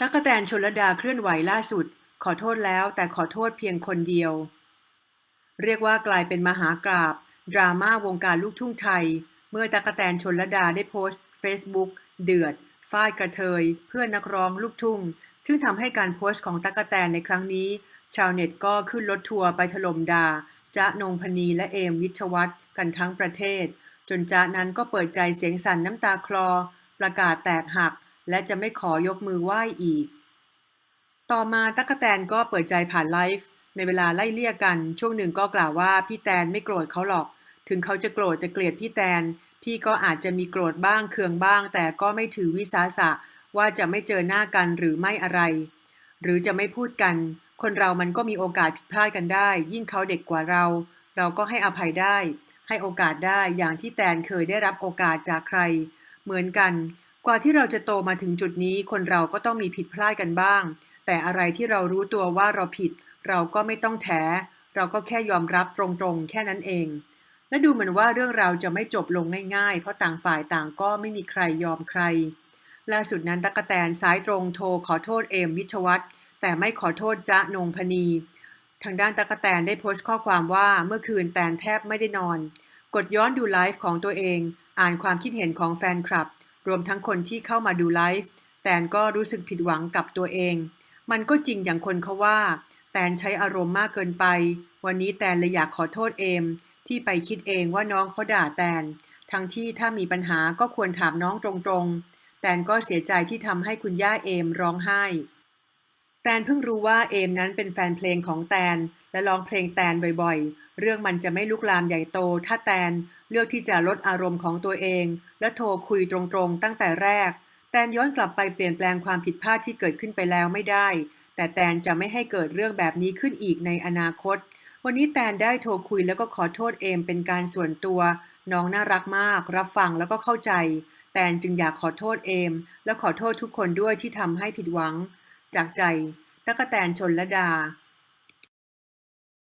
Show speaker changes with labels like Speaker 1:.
Speaker 1: ตั๊กแตนชนลดาเคลื่อนไหวล่าสุด ขอโทษแล้วแต่ขอโทษเพียงคนเดียว เรียกว่ากลายเป็นมหากราบ ดราม่าวงการลูกทุ่งไทย เมื่อตั๊กแตนชนลดาได้โพสต์ Facebook เดือดฟาดกระเทย เพื่อนนักร้องลูกทุ่ง ซึ่งทำให้การโพสต์ของตั๊กแตนในครั้งนี้ ชาวเน็ตก็ขึ้นรถทัวร์ไปถล่มด่าจ๊ะนงพนีและเอมวิชวัตกันทั้งประเทศ จนจ๊ะนั้นก็เปิดใจเสียงสั่นน้ำตาคลอ ประกาศแตกหัก และจะไม่ขอยกมือไหว้อีก ต่อมาตั๊กแตนก็เปิดใจผ่านไลฟ์ในเวลาไล่เลี่ยกัน ช่วงหนึ่งก็กล่าวว่าพี่แตนไม่โกรธเขาหรอก ถึงเขาจะโกรธจะเกลียดพี่แตน พี่ก็อาจจะมีโกรธบ้างเคืองบ้าง แต่ก็ไม่ถือวิสาสะว่าจะไม่เจอหน้ากันหรือไม่อะไร หรือจะไม่พูดกัน คนเรามันก็มีโอกาสผิดพลาดกันได้ ยิ่งเขาเด็กกว่าเรา เราก็ให้อภัยได้ ให้โอกาสได้อย่างที่แตนเคยได้รับโอกาสจากใคร เหมือนกัน กว่าที่เราจะโตมาถึงจุดนี้คนเราก็ต้องมีผิดพลาดกันบ้าง แต่อะไรที่เรารู้ตัวว่าเราผิด เราก็ไม่ต้องแถเราก็แค่ยอมรับตรงๆ แค่นั้นเอง และดูเหมือนว่าเรื่องราวจะไม่จบลงง่ายๆ เพราะต่างฝ่ายต่างก็ไม่มีใครยอมใคร ล่าสุดนั้นตั๊กแตนสายตรงโทรขอโทษเอมวิชวัตแต่ไม่ขอโทษจ๊ะนงพนีทางด้านตั๊กแตนได้โพสต์ข้อความว่าเมื่อคืนแตนแทบไม่ได้นอน กดย้อนดูไลฟ์ของตัวเอง อ่านความคิดเห็นของแฟนคลับ รวมทั้งคนที่เข้ามาดูไลฟ์แตนก็รู้สึกผิดหวังกับตัวเอง มันก็จริงอย่างคนเขาว่า แตนใช้อารมณ์มากเกินไป วันนี้แตนเลยอยากขอโทษเอมที่ไปคิดเองว่าน้องเขาด่าแตน ทั้งที่ถ้ามีปัญหาก็ควรถามน้องตรงๆ แตนก็เสียใจที่ทำให้คุณย่าเอมร้องไห้ แตนเพิ่งรู้ว่าเอมนั้นเป็นแฟนเพลงของแตนและร้องเพลงแตนบ่อยๆ เรื่องมันจะไม่ลุกลามใหญ่โต ถ้าแตนเลือกที่จะลดอารมณ์ของตัวเอง และโทรคุยตรงๆตั้งแต่แรก แตนย้อนกลับไปเปลี่ยนแปลงความผิดพลาดที่เกิดขึ้นไปแล้วไม่ได้ แต่แตนจะไม่ให้เกิดเรื่องแบบนี้ขึ้นอีกในอนาคต วันนี้แตนได้โทรคุยแล้วก็ขอโทษเอมเป็นการส่วนตัว น้องน่ารักมาก รับฟังแล้วก็เข้าใจ แตนจึงอยากขอโทษเอม และขอโทษทุกคนด้วยที่ทำให้ผิดหวัง จากใจตั๊กแตนชนละดา